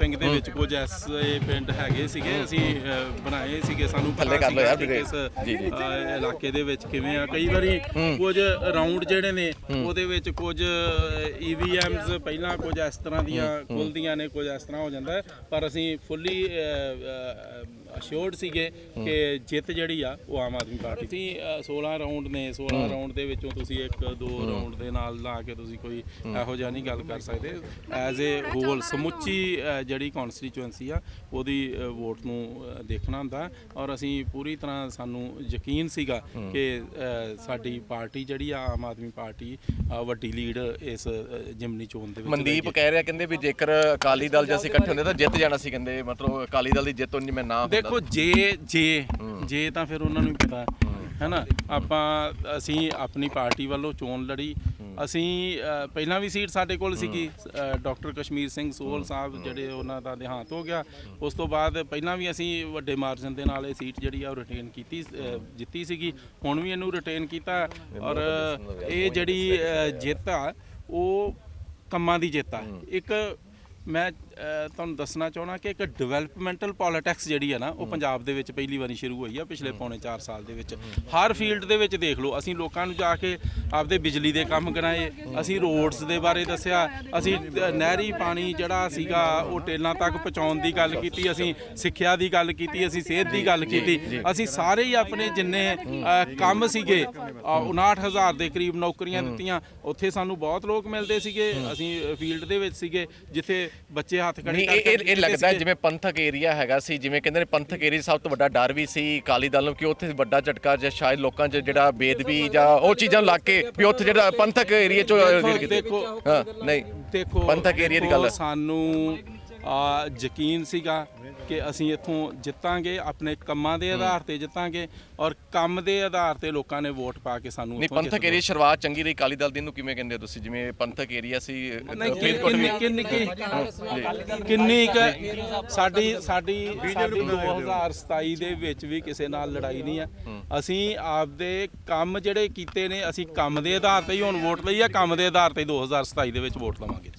ਵਿੱਚ ਕੁਝ ਐਸੇ ਪਿੰਡ ਹੈਗੇ ਸੀਗੇ ਅਸੀਂ ਅ, ਬਣਾਏ ਸੀਗੇ। ਸਾਨੂੰ ਥੱਲੇ ਪਤਾ ਕਰ ਲਓ ਯਾਰ ਕਿ ਵੀਰੇ। ਕਿਸ ਜੀ, ਜੀ। ਅ, ਇਲਾਕੇ ਦੇ ਵਿੱਚ ਕਿਵੇਂ ਆ। ਕਈ ਵਾਰੀ ਕੁਝ ਰਾਉਂਡ ਜਿਹੜੇ ਨੇ ਉਹਦੇ ਵਿੱਚ ਕੁਝ ਈਵੀਐਮਸ ਪਹਿਲਾਂ ਕੁਝ ਇਸ ਤਰ੍ਹਾਂ ਦੀਆਂ ਖੁੱਲਦੀਆਂ ਨੇ ਕੁਝ ਇਸ ਤਰ੍ਹਾਂ ਹੋ ਜਾਂਦਾ ਹੈ, ਪਰ ਅਸੀਂ ਫੁੱਲੀ ਅਸ਼ੋਰਡ ਸੀਗੇ ਕਿ ਜਿੱਤ ਜਿਹੜੀ ਆ ਉਹ ਆਮ ਆਦਮੀ ਪਾਰਟੀ ਸੀ 16 ਰਾਉਂਡ ਨੇ। 16 ਰਾਉਂਡ ਦੇ ਵਿੱਚੋਂ ਤੁਸੀਂ ਇੱਕ ਦੋ ਰਾਉਂਡ ਦੇ ਨਾਲ ਲਾ ਕੇ ਤੁਸੀਂ ਕੋਈ ਇਹੋ ਜਿਹਾ ਨਹੀਂ ਗੱਲ ਕਰ ਸਕਦੇ। ਐਜ਼ ਅ ਹੋਲ ਸਮੁੱਚੀ ਅ, ਜਿਹੜੀ ਕਨਸਟੀਚੁਐਂਸੀ ਆ ਉਹਦੀ ਵੋਟ ਨੂੰ ਦੇਖਣਾ ਹੁੰਦਾ ਔਰ ਅਸੀਂ ਪੂਰੀ ਤਰ੍ਹਾਂ ਸਾਨੂੰ ਯਕੀਨ ਸੀਗਾ ਕਿ ਸਾਡੀ ਪਾਰਟੀ ਜਿਹੜੀ ਆ ਆਮ ਆਦਮੀ ਪਾਰਟੀ ਵੱਡੀ ਲੀਡ ਇਸ ਜਿਮਨੀ ਚੋਣ ਦੇ ਵਿੱਚ ਮਨਦੀਪ ਕਹਿ ਰਿਹਾ ਕਹਿੰਦੇ ਵੀ ਜੇਕਰ ਅਕਾਲੀ ਦਲ ਜੇ ਅਸੀਂ ਇਕੱਠੇ ਹੁੰਦੇ ਤਾਂ ਜਿੱਤ ਜਾਣਾ ਸੀ ਕਹਿੰਦੇ ਮਤਲਬ ਅਕਾਲੀ ਦਲ ਦੀ ਜਿੱਤ ਨਹੀਂ ਮੈਂ ਨਾ ਦੇਖੋ ਜੇ ਜੇ ਜੇ ਤਾਂ ਫਿਰ ਉਹਨਾਂ ਨੂੰ ਵੀ ਪਤਾ। ਹੈਨਾ? ਆਪਾਂ ਅਸੀਂ ਆਪਣੀ ਪਾਰਟੀ ਵੱਲੋਂ ਚੋਣ ਲੜੀ। ਅਸੀਂ ਅ, ਪਹਿਲਾਂ ਵੀ ਸੀਟ ਸਾਡੇ ਕੋਲ ਸੀਗੀ ਅ, ਡਾਕਟਰ ਕਸ਼ਮੀਰ ਸਿੰਘ ਸੋਹਲ ਸਾਹਿਬ ਜਿਹੜੇ ਉਹਨਾਂ ਦਾ ਦੇਹਾਂਤ ਹੋ ਗਿਆ। ਉਸ ਤੋਂ ਬਾਅਦ ਪਹਿਲਾਂ ਵੀ ਅਸੀਂ ਵੱਡੇ ਮਾਰਜਨ ਦੇ ਨਾਲ ਇਹ ਸੀਟ ਜਿਹੜੀ ਆ ਉਹ ਰਿਟੇਨ ਕੀਤੀ ਅ, ਜਿੱਤੀ ਸੀਗੀ। ਹੁਣ ਵੀ ਇਹਨੂੰ ਰਿਟੇਨ ਕੀਤਾ ਔਰ ਇਹ ਜਿਹੜੀ ਅ, ਜਿੱਤ ਆ ਉਹ ਕੰਮਾਂ ਦੀ ਜਿੱਤ ਆ। ਇੱਕ ਮੈਂ ਤੁਹਾਨੂੰ ਦੱਸਣਾ ਚਾਹਣਾ ਕਿ ਇੱਕ ਡਿਵੈਲਪਮੈਂਟਲ ਪੋਲਿਟਿਕਸ ਜਿਹੜੀ ਆ ਨਾ ਉਹ ਪੰਜਾਬ ਦੇ ਵਿੱਚ ਪਹਿਲੀ ਵਾਰੀ ਸ਼ੁਰੂ ਹੋਈ ਆ ਪਿਛਲੇ ਪੌਣੇ 4 ਸਾਲ ਦੇ ਵਿੱਚ। ਹਰ ਫੀਲਡ ਦੇ ਵਿੱਚ ਦੇਖ ਲਓ ਅਸੀਂ ਲੋਕਾਂ ਨੂੰ ਜਾ ਕੇ ਆਪਦੇ ਬਿਜਲੀ ਦੇ ਕੰਮ ਕਰਾਏ ਅਸੀਂ ਰੋਡਸ ਦੇ ਬਾਰੇ ਦੱਸਿਆ ਅਸੀਂ ਨਹਿਰੀ ਪਾਣੀ ਜਿਹੜਾ ਸੀਗਾ ਉਹ ਟੇਲਾਂ ਤੱਕ ਪਹੁੰਚਾਉਣ ਦੀ ਗੱਲ ਕੀਤੀ ਅਸੀਂ ਸਿੱਖਿਆ ਦੀ ਗੱਲ ਕੀਤੀ ਅਸੀਂ ਸਿਹਤ ਦੀ ਗੱਲ ਕੀਤੀ। ਅਸੀਂ ਸਾਰੇ ਹੀ ਆਪਣੇ ਜਿੰਨੇ ਕੰਮ ਸੀਗੇ ਅ, 59000 ਦੇ ਕਰੀਬ ਨੌਕਰੀਆਂ ਦਿੱਤੀਆਂ ਉੱਥੇ ਸਾਨੂੰ ਬਹੁਤ ਲੋਕ ਮਿਲਦੇ ਸੀਗੇ ਅਸੀਂ ਫੀਲਡ ਦੇ ਵਿੱਚ ਸੀਗੇ ਜਿੱਥੇ ਬੱਚੇ ਹੱਥ ਖੜੇ ਨਹੀਂ ਇਹ ਕਰਕੇ ਇਹ- ਲੱਗਦਾ। ਜਿਵੇਂ ਪੰਥਕ ਏਰੀਆ ਹੈਗਾ ਸੀ ਜਿਵੇਂ ਕਹਿੰਦੇ ਨੇ ਪੰਥਕ ਏਰੀਆ ਸਭ ਤੋਂ ਵੱਡਾ ਡਰ ਵੀ ਸੀ ਅਕਾਲੀ ਦਲ ਨੂੰ ਕਿ ਉੱਥੇ ਵੱਡਾ ਝਟਕਾ ਜਾਂ ਸ਼ਾਇਦ ਲੋਕਾਂ 'ਚ ਜਿਹੜਾ ਬੇਦਬੀ ਜਾਂ ਉਹ ਚੀਜ਼ਾਂ ਲੱਗ ਕੇ ਵੀ ਉੱਥੇ ਜਿਹੜਾ ਪੰਥਕ ਏਰੀਆ 'ਚੋਂ ਦੇਖੋ- ਦੇਖੋ ਹਾਂ ਨਹੀਂ ਦੇਖੋ ਪੰਥਕ ਏਰੀਆ ਦੀ ਦੇਖੋ, ਗੱਲ ਹੈ। ਸਾਨੂੰ ਯਕੀਨ ਸੀਗਾ ਕਿ ਅਸੀਂ ਇੱਥੋਂ ਜਿੱਤਾਂਗੇ ਆਪਣੇ ਕੰਮਾਂ ਦੇ ਆਧਾਰ ਤੇ ਜਿੱਤਾਂਗੇ ਔਰ ਕੰਮ ਦੇ ਆਧਾਰ ਤੇ ਲੋਕਾਂ ਨੇ ਵੋਟ ਪਾ ਕੇ ਸਾਨੂੰ ਨਹੀਂ ਪੰਥਕ ਏਰੀਆ ਸ਼ੁਰੂਆਤ ਚੰਗੀ ਰਹੀ ਅਕਾਲੀ ਦਲ ਦੀ ਨੂੰ ਕਿਵੇਂ ਕਹਿੰਦੇ ਤੁਸੀਂ? ਜਿਵੇਂ ਪੰਥਕ ਏਰੀਆ ਸੀ ਕਿੰਨੀ ਕਿੰਨੀ ਕਿੰਨੀ ਸਾਡੀ ਸਾਡੀ ਸਾਡੀ 2027 ਦੇ ਵਿੱਚ ਵੀ ਕਿਸੇ ਨਾਲ ਲੜਾਈ ਨਹੀਂ ਆ। ਅਸੀਂ ਆਪਦੇ ਕੰਮ ਜਿਹੜੇ ਕੀਤੇ ਨੇ ਅਸੀਂ ਕੰਮ ਦੇ ਆਧਾਰ ਤੇ ਹੀ ਹੁਣ ਵੋਟ ਲਈ ਆ ਕੰਮ ਦੇ ਆਧਾਰ ਤੇ ਹੀ 2027 ਦੇ ਵਿੱਚ ਵੋਟ ਲਵਾਂਗੇ।